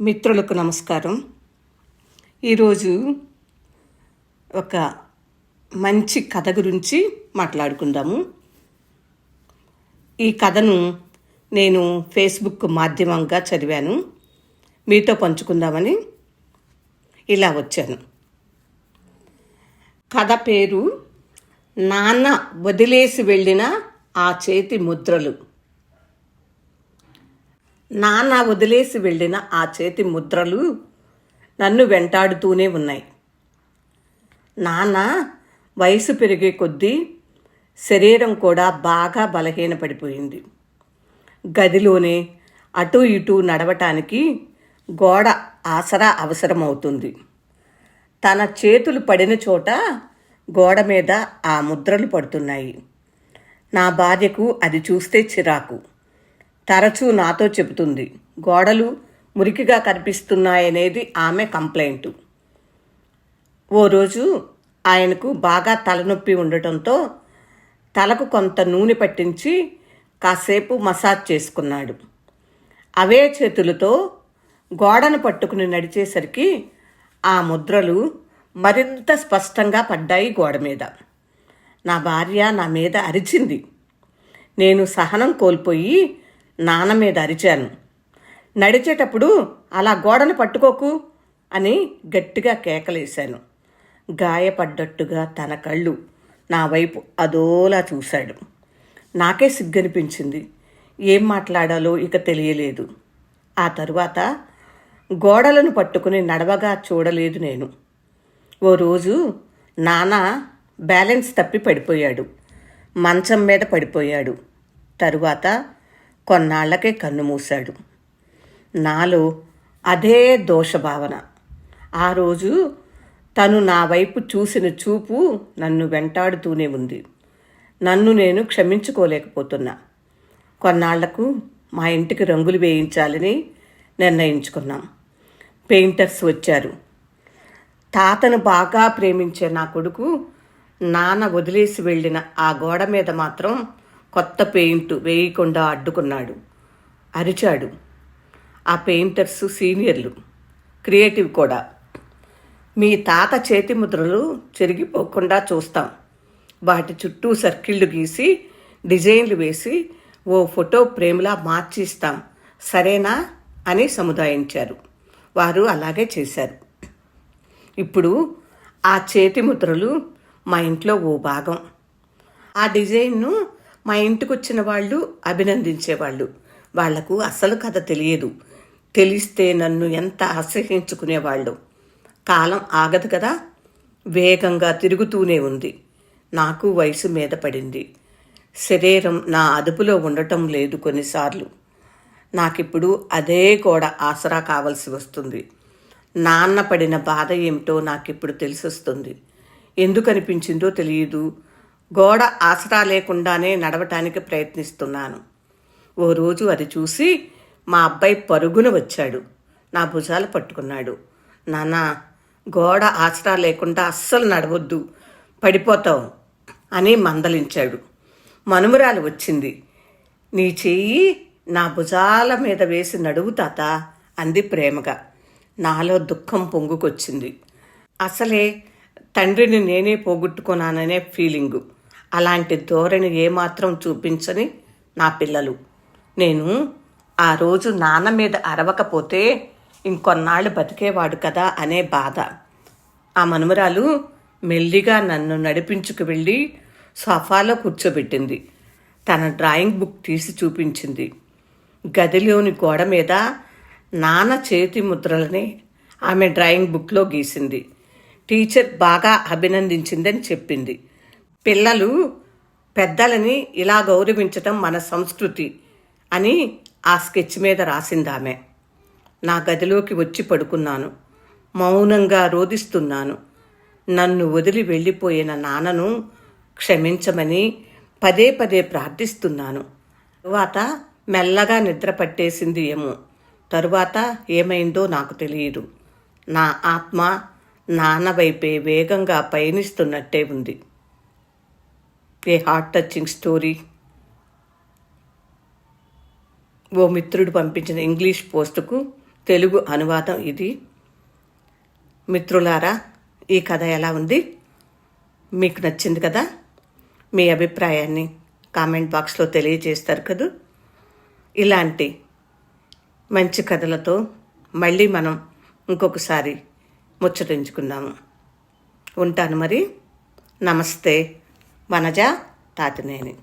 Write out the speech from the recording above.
మిత్రులకు నమస్కారం. ఈరోజు ఒక మంచి కథ గురించి మాట్లాడుకుందాము. ఈ కథను నేను ఫేస్బుక్ మాధ్యమంగా చదివాను. మీతో పంచుకుందామని ఇలా వచ్చాను. కథ పేరు నాన్న వదిలేసి వెళ్ళిన ఆ చేతి ముద్రలు. నాన్న వదిలేసి వెళ్ళిన ఆ చేతి ముద్రలు నన్ను వెంటాడుతూనే ఉన్నాయి. నాన్న వయసు పెరిగే కొద్దీ శరీరం కూడా బాగా బలహీనపడిపోయింది. గదిలోనే అటు ఇటు నడవటానికి గోడ ఆసరా అవసరమవుతుంది. తన చేతులు పడిన చోట గోడ మీద ఆ ముద్రలు పడుతున్నాయి. నా భార్యకు అది చూస్తే చిరాకు. తరచూ నాతో చెబుతుంది గోడలు మురికిగా కనిపిస్తున్నాయనేది ఆమె కంప్లైంట్. ఓ రోజు ఆయనకు బాగా తలనొప్పి ఉండటంతో తలకు కొంత నూనె పట్టించి కాసేపు మసాజ్ చేసుకున్నాడు. అవే చేతులతో గోడను పట్టుకుని నడిచేసరికి ఆ ముద్రలు మరింత స్పష్టంగా పడ్డాయి గోడ మీద. నా భార్య నా మీద అరిచింది. నేను సహనం కోల్పోయి నాన్న మీద అరిచాను. నడిచేటప్పుడు అలా గోడను పట్టుకోకు అని గట్టిగా కేకలేశాను. గాయపడ్డట్టుగా తన కళ్ళు నా వైపు అదోలా చూశాడు. నాకే సిగ్గనిపించింది. ఏం మాట్లాడాలో ఇక తెలియలేదు. ఆ తరువాత గోడలను పట్టుకుని నడవగా చూడలేదు నేను. ఓ రోజు నాన్న బ్యాలెన్స్ తప్పి పడిపోయాడు. మంచం మీద పడిపోయాడు. తరువాత కొన్నాళ్ళకే కన్ను మూశాడు. నాలో అదే దోషభావన. ఆ రోజు తను నా వైపు చూసిన చూపు నన్ను వెంటాడుతూనే ఉంది. నన్ను నేను క్షమించుకోలేకపోతున్నా. కొన్నాళ్ళకు మా ఇంటికి రంగులు వేయించాలని నిర్ణయించుకున్నాం. పెయింటర్స్ వచ్చారు. తాతను బాగా ప్రేమించే నా కొడుకు నాన్న వదిలేసి వెళ్ళిన ఆ గోడ మీద మాత్రం కొత్త పెయింట్ వేయకుండా అడ్డుకున్నాడు. అరిచాడు. ఆ పెయింటర్స్ సీనియర్లు క్రియేటివ్ కూడా. మీ తాత చేతి ముద్రలు చెరిగిపోకుండా చూస్తాం. వాటి చుట్టూ సర్కిళ్ళు గీసి డిజైన్లు వేసి ఓ ఫోటో ఫ్రేమ్లా మార్చిస్తాం. సరేనా? అని సముదాయించారు. వారు అలాగే చేశారు. ఇప్పుడు ఆ చేతి ముద్రలు మా ఇంట్లో ఓ భాగం. ఆ డిజైన్ను మా ఇంటికి వచ్చిన వాళ్ళు అభినందించేవాళ్ళు. వాళ్ళకు అసలు కథ తెలియదు. తెలిస్తే నన్ను ఎంత అసహించుకునేవాళ్ళు కాలం ఆగదు కదా? వేగంగా తిరుగుతూనే ఉంది. నాకు వయసు మీద పడింది. శరీరం నా అదుపులో ఉండటం లేదు కొన్నిసార్లు. నాకిప్పుడు అదే కూడా ఆసరా కావలసి వస్తుంది. నాన్న పడిన బాధ ఏమిటో నాకిప్పుడు తెలిసొస్తుంది. ఎందుకనిపించిందో తెలియదు. గోడ ఆసరా లేకుండానే నడవటానికి ప్రయత్నిస్తున్నాను. ఓ రోజు అది చూసి మా అబ్బాయి పరుగున వచ్చాడు. నా భుజాలు పట్టుకున్నాడు. నాన్న గోడ ఆసరా లేకుండా అస్సలు నడవద్దు. పడిపోతావు అని మందలించాడు. మనుమరాలు వచ్చింది. నీ చెయ్యి నా భుజాల మీద వేసి నడువు తాత అంది ప్రేమగా. నాలో దుఃఖం పొంగుకొచ్చింది. అసలే తండ్రిని నేనే పోగొట్టుకున్నాననే ఫీలింగు. అలాంటి ధోరణి ఏమాత్రం చూపించని నా పిల్లలు. నేను ఆ రోజు నాన్న మీద అరవకపోతే ఇంకొన్నాళ్ళు బతికేవాడు కదా అనే బాధ. ఆ మనుమరాలు మెల్లిగా నన్ను నడిపించుకు వెళ్ళి సోఫాలో కూర్చోబెట్టింది. తన డ్రాయింగ్ బుక్ తీసి చూపించింది. గదిలోని గోడ మీద నాన్న చేతి ముద్రలని ఆమె డ్రాయింగ్ బుక్లో గీసింది. టీచర్ బాగా అభినందించిందని చెప్పింది. పిల్లలు పెద్దలని ఇలా గౌరవించటం మన సంస్కృతి అని ఆ స్కెచ్ మీద రాసిందామె. నా గదిలోకి వచ్చి పడుకున్నాను. మౌనంగా రోధిస్తున్నాను. నన్ను వదిలి వెళ్ళిపోయిన నాన్నను క్షమించమని పదే పదే ప్రార్థిస్తున్నాను. తరువాత మెల్లగా నిద్ర పట్టేసింది ఏమో. తరువాత ఏమైందో నాకు తెలియదు. నా ఆత్మ నాన్న వైపే వేగంగా పయనిస్తున్నట్టే ఉంది. ఏ హార్ట్ టచింగ్ స్టోరీ ఓ మిత్రుడు పంపించిన ఇంగ్లీష్ పోస్టుకు తెలుగు అనువాదం ఇది. మిత్రులారా ఈ కథ ఎలా ఉంది? మీకు నచ్చింది కదా? మీ అభిప్రాయాన్ని కామెంట్ బాక్స్లో తెలియజేస్తారు కదూ? ఇలాంటి మంచి కథలతో మళ్ళీ మనం ఇంకొకసారి ముచ్చటించుకుందాము. ఉంటాను మరి. నమస్తే. వనజ తాతినేని.